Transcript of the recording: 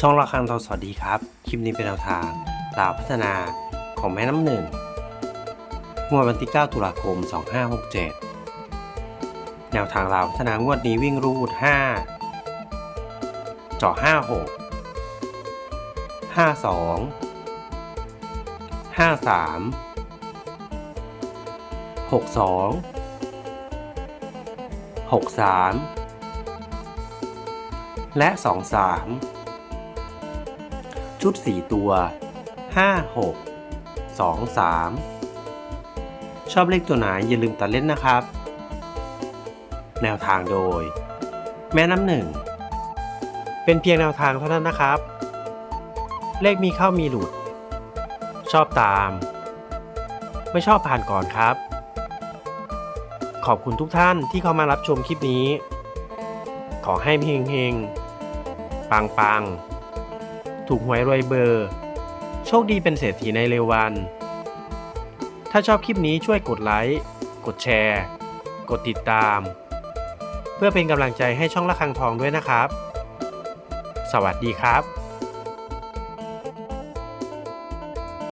ช่องระฆังทองสวัสดีครับ คลิปนี้เป็นแนวทางลาวพัฒนาของแม่น้ำหนึ่งงวดวันที่ 9 ตุลาคม 2567 แนวทางลาวพัฒนางวดนี้วิ่งรูด 5จาะ56 52 53 62 63 และ 23 ชุด 4 ตัว 5 6 2 3 ชอบเลขตัวไหนอย่าลืมตัดเล่นนะครับ แนวทางโดย แม่น้ำหนึ่ง เป็นเพียงแนวทางเท่านั้นนะครับ เลขมีเข้ามีหลุด ชอบตาม ไม่ชอบผ่านก่อนครับ ขอบคุณทุกท่านที่เข้ามารับชมคลิปนี้ ขอให้เฮงเฮงปังปัง ถูกหวยรวยเบอร์ โชคดีเป็นเศรษฐีในเร็ววัน ถ้าชอบคลิปนี้ช่วยกดไลค์ กดแชร์ กดติดตาม เพื่อเป็นกำลังใจให้ช่องละคังทองด้วยนะครับ สวัสดีครับ